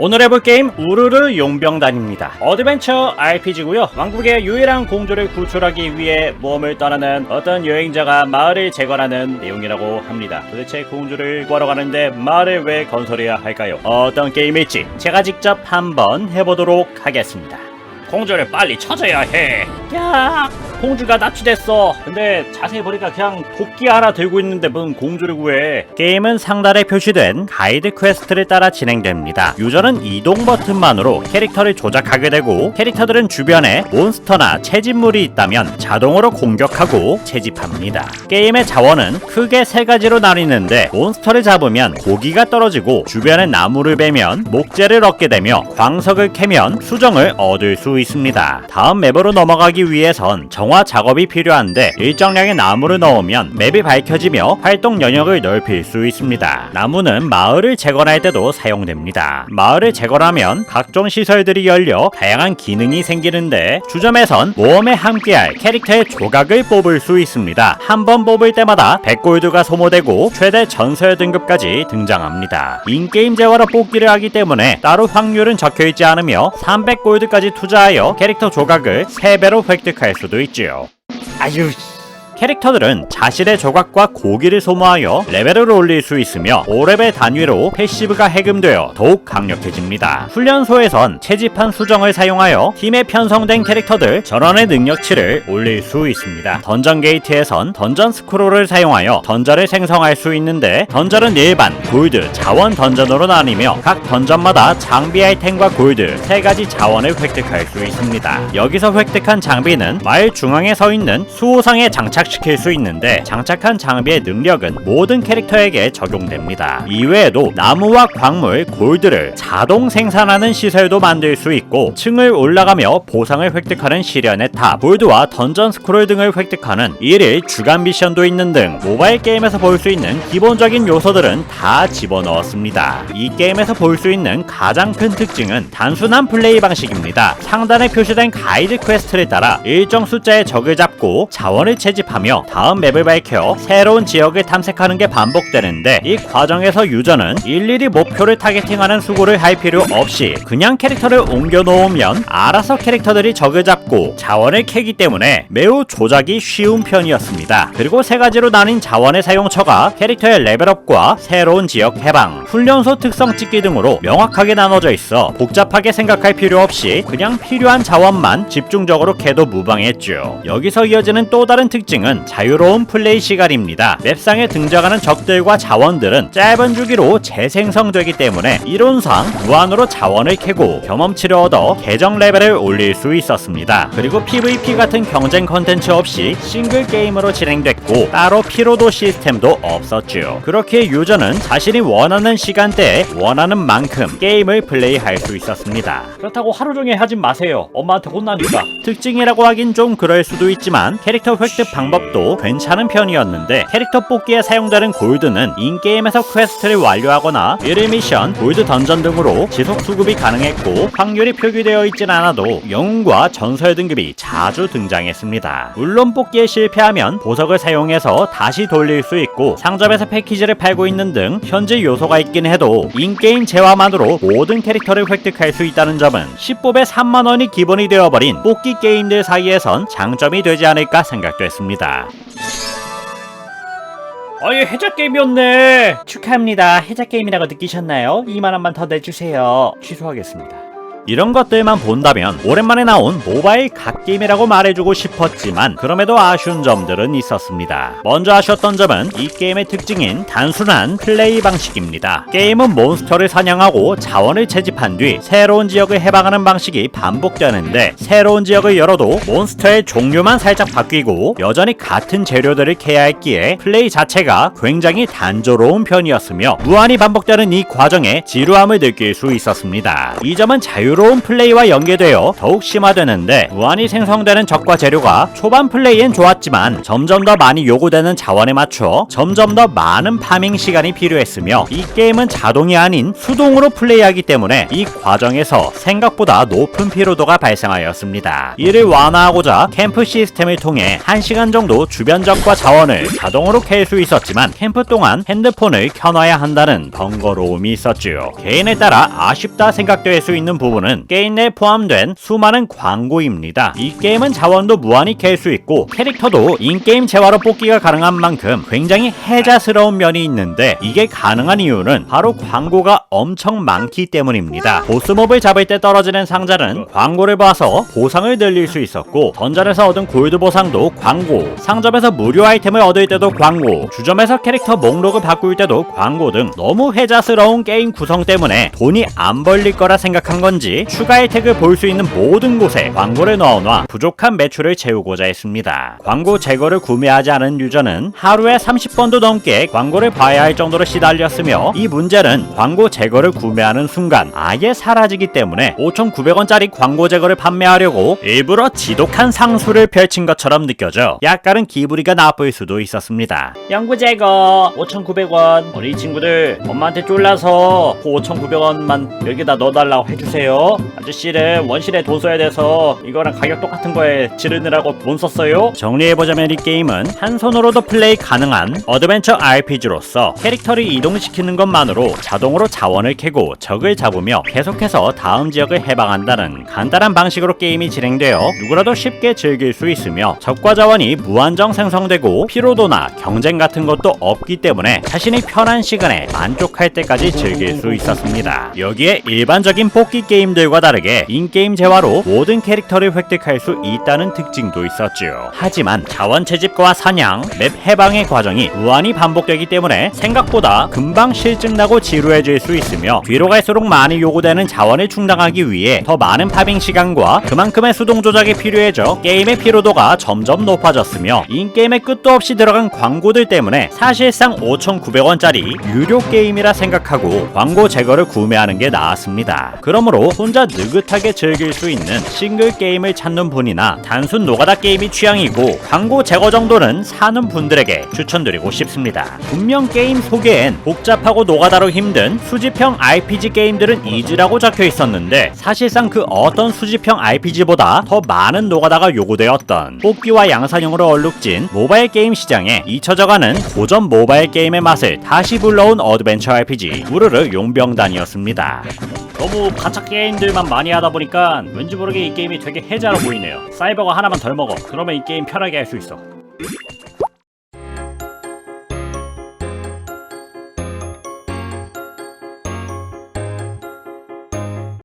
오늘 해볼 게임 우르르 용병단입니다. 어드벤처 RPG고요. 왕국의 유일한 공주를 구출하기 위해 모험을 떠나는 어떤 여행자가 마을을 재건하는 내용이라고 합니다. 도대체 공주를 구하러 가는데 마을을 왜 건설해야 할까요? 어떤 게임일지 제가 직접 한번 해보도록 하겠습니다. 공주를 빨리 찾아야 해. 야, 공주가 납치됐어. 근데 자세히 보니까 그냥 도끼 하나 들고 있는데 무슨 공주를 구해? 게임은 상단에 표시된 가이드 퀘스트를 따라 진행됩니다. 유저는 이동 버튼만으로 캐릭터를 조작하게 되고 캐릭터들은 주변에 몬스터나 채집물이 있다면 자동으로 공격하고 채집합니다. 게임의 자원은 크게 세 가지로 나뉘는데 몬스터를 잡으면 고기가 떨어지고 주변에 나무를 베면 목재를 얻게 되며 광석을 캐면 수정을 얻을 수 있습니다. 다음 맵으로 넘어가기 위해선 정화 작업이 필요한데 일정량의 나무를 넣으면 맵이 밝혀지며 활동 영역을 넓힐 수 있습니다. 나무는 마을을 재건할 때도 사용됩니다. 마을을 재건하면 각종 시설들이 열려 다양한 기능이 생기는데 주점에선 모험에 함께할 캐릭터의 조각을 뽑을 수 있습니다. 한 번 뽑을 때마다 100골드가 소모되고 최대 전설 등급까지 등장합니다. 인게임 재화로 뽑기를 하기 때문에 따로 확률은 적혀있지 않으며 300골드까지 투자하여 캐릭터 조각을 3배로 획득할 수도 있지 요. 아유 캐릭터들은 자신의 조각과 고기를 소모하여 레벨을 올릴 수 있으며 5레벨 단위로 패시브가 해금되어 더욱 강력해집니다. 훈련소에선 채집한 수정을 사용하여 팀에 편성된 캐릭터들 전원의 능력치를 올릴 수 있습니다. 던전 게이트에선 던전 스크롤을 사용하여 던전을 생성할 수 있는데 던전은 일반, 골드, 자원 던전으로 나뉘며 각 던전마다 장비 아이템과 골드 세 가지 자원을 획득할 수 있습니다. 여기서 획득한 장비는 마을 중앙에 서 있는 수호상에 장착 시킬 수 있는데 장착한 장비의 능력은 모든 캐릭터에게 적용됩니다. 이외에도 나무와 광물, 골드를 자동 생산하는 시설도 만들 수 있고 층을 올라가며 보상을 획득하는 시련의 탑, 골드와 던전 스크롤 등을 획득하는 일일 주간 미션도 있는 등 모바일 게임에서 볼 수 있는 기본적인 요소들은 다 집어넣었습니다. 이 게임에서 볼 수 있는 가장 큰 특징은 단순한 플레이 방식입니다. 상단에 표시된 가이드 퀘스트를 따라 일정 숫자의 적을 잡고 자원을 채집하 며 다음 맵을 밝혀 새로운 지역을 탐색하는 게 반복되는데 이 과정에서 유저는 일일이 목표를 타겟팅하는 수고를 할 필요 없이 그냥 캐릭터를 옮겨 놓으면 알아서 캐릭터들이 적을 잡고 자원을 캐기 때문에 매우 조작이 쉬운 편이었습니다. 그리고 세 가지로 나뉜 자원의 사용처가 캐릭터의 레벨업과 새로운 지역 해방, 훈련소 특성 찍기 등으로 명확하게 나눠져 있어 복잡하게 생각할 필요 없이 그냥 필요한 자원만 집중적으로 캐도 무방했죠. 여기서 이어지는 또 다른 특징은 자유로운 플레이 시간입니다. 맵상에 등장하는 적들과 자원들은 짧은 주기로 재생성되기 때문에 이론상 무한으로 자원을 캐고 경험치를 얻어 계정 레벨을 올릴 수 있었습니다. 그리고 PVP 같은 경쟁 컨텐츠 없이 싱글 게임으로 진행됐고 따로 피로도 시스템도 없었죠. 그렇게 유저는 자신이 원하는 시간대에 원하는 만큼 게임을 플레이할 수 있었습니다. 그렇다고 하루 종일 하진 마세요. 엄마한테 혼나니까. 특징이라고 하긴 좀 그럴 수도 있지만 캐릭터 획득 방법 도 괜찮은 편이었는데 캐릭터 뽑기에 사용되는 골드는 인게임에서 퀘스트를 완료하거나 1일 미션, 골드 던전 등으로 지속 수급이 가능했고 확률이 표기되어 있진 않아도 영웅과 전설 등급이 자주 등장했습니다. 물론 뽑기에 실패하면 보석을 사용해서 다시 돌릴 수 있고 상점에서 패키지를 팔고 있는 등 현재 요소가 있긴 해도 인게임 재화만으로 모든 캐릭터를 획득할 수 있다는 점은 10뽑에 3만원이 기본이 되어버린 뽑기 게임들 사이에선 장점이 되지 않을까 생각됐습니 다. 아예 해자 게임이었네. 축하합니다. 해자 게임이라고 느끼셨나요? 2만 원만 더 내주세요. 취소하겠습니다. 이런 것들만 본다면 오랜만에 나온 모바일 갓게임이라고 말해주고 싶었지만 그럼에도 아쉬운 점들은 있었습니다. 먼저 아쉬웠던 점은 이 게임의 특징인 단순한 플레이 방식입니다. 게임은 몬스터를 사냥하고 자원을 채집한 뒤 새로운 지역을 해방하는 방식이 반복되는데 새로운 지역을 열어도 몬스터의 종류만 살짝 바뀌고 여전히 같은 재료들을 캐야 했기에 플레이 자체가 굉장히 단조로운 편이었으며 무한히 반복되는 이 과정에 지루함을 느낄 수 있었습니다. 이 점은 부 드러운 플레이와 연계되어 더욱 심화되는데 무한히 생성되는 적과 재료가 초반 플레이엔 좋았지만 점점 더 많이 요구되는 자원에 맞춰 점점 더 많은 파밍 시간이 필요했으며 이 게임은 자동이 아닌 수동으로 플레이하기 때문에 이 과정에서 생각보다 높은 피로도가 발생하였습니다. 이를 완화하고자 캠프 시스템을 통해 1시간 정도 주변 적과 자원을 자동으로 캘 수 있었지만 캠프 동안 핸드폰을 켜놔야 한다는 번거로움이 있었지요. 개인에 따라 아쉽다 생각될 수 있는 부분은 게임 내에 포함된 수많은 광고입니다. 이 게임은 자원도 무한히 캘 수 있고 캐릭터도 인게임 재화로 뽑기가 가능한 만큼 굉장히 해자스러운 면이 있는데 이게 가능한 이유는 바로 광고가 엄청 많기 때문입니다. 보스몹을 잡을 때 떨어지는 상자는 광고를 봐서 보상을 늘릴 수 있었고 던전에서 얻은 골드 보상도 광고 상점에서 무료 아이템을 얻을 때도 광고 주점에서 캐릭터 목록을 바꿀 때도 광고 등 너무 해자스러운 게임 구성 때문에 돈이 안 벌릴 거라 생각한 건지 추가 혜택을 볼 수 있는 모든 곳에 광고를 넣어놔 부족한 매출을 채우고자 했습니다. 광고 제거를 구매하지 않은 유저는 하루에 30번도 넘게 광고를 봐야 할 정도로 시달렸으며 이 문제는 광고 제거를 구매하는 순간 아예 사라지기 때문에 5,900원짜리 광고 제거를 판매하려고 일부러 지독한 상수를 펼친 것처럼 느껴져 약간은 기분이가 나쁠 수도 있었습니다. 연구 제거 5,900원 우리 친구들 엄마한테 쫄라서 그 5,900원만 여기다 넣어달라고 해주세요. 아저씨는 원실에 돈 써야 돼서 이거랑 가격 똑같은 거에 지르느라고 돈 썼어요. 정리해보자면 이 게임은 한 손으로도 플레이 가능한 어드벤처 RPG로서 캐릭터를 이동시키는 것만으로 자동으로 자원을 캐고 적을 잡으며 계속해서 다음 지역을 해방한다는 간단한 방식으로 게임이 진행되어 누구라도 쉽게 즐길 수 있으며 적과 자원이 무한정 생성되고 피로도나 경쟁 같은 것도 없기 때문에 자신이 편한 시간에 만족할 때까지 즐길 수 있었습니다. 여기에 일반적인 뽑기 게임 들과 다르게 인게임 재화로 모든 캐릭터를 획득할 수 있다는 특징도 있었지요. 하지만 자원 채집과 사냥, 맵 해방의 과정이 무한히 반복되기 때문에 생각보다 금방 실증나고 지루해질 수 있으며 뒤로 갈수록 많이 요구되는 자원을 충당하기 위해 더 많은 파밍 시간과 그만큼의 수동 조작이 필요해져 게임의 피로도가 점점 높아졌으며 인게임에 끝도 없이 들어간 광고들 때문에 사실상 5,900원짜리 유료 게임이라 생각하고 광고 제거를 구매하는 게 나았습니다. 그러므로 혼자 느긋하게 즐길 수 있는 싱글 게임을 찾는 분이나 단순 노가다 게임이 취향이고 광고 제거 정도는 사는 분들에게 추천드리고 싶습니다. 분명 게임 소개엔 복잡하고 노가다로 힘든 수집형 RPG 게임들은 이지라고 적혀 있었는데 사실상 그 어떤 수집형 RPG보다 더 많은 노가다가 요구되었던 뽑기와 양산형으로 얼룩진 모바일 게임 시장에 잊혀져가는 고전 모바일 게임의 맛을 다시 불러온 어드벤처 RPG 우르르 용병단이었습니다. 너무 가짜 게임들만 많이 하다 보니까 왠지 모르게 이 게임이 되게 해자로 보이네요. 사이버가 하나만 덜 먹어. 그러면 이 게임 편하게 할 수 있어.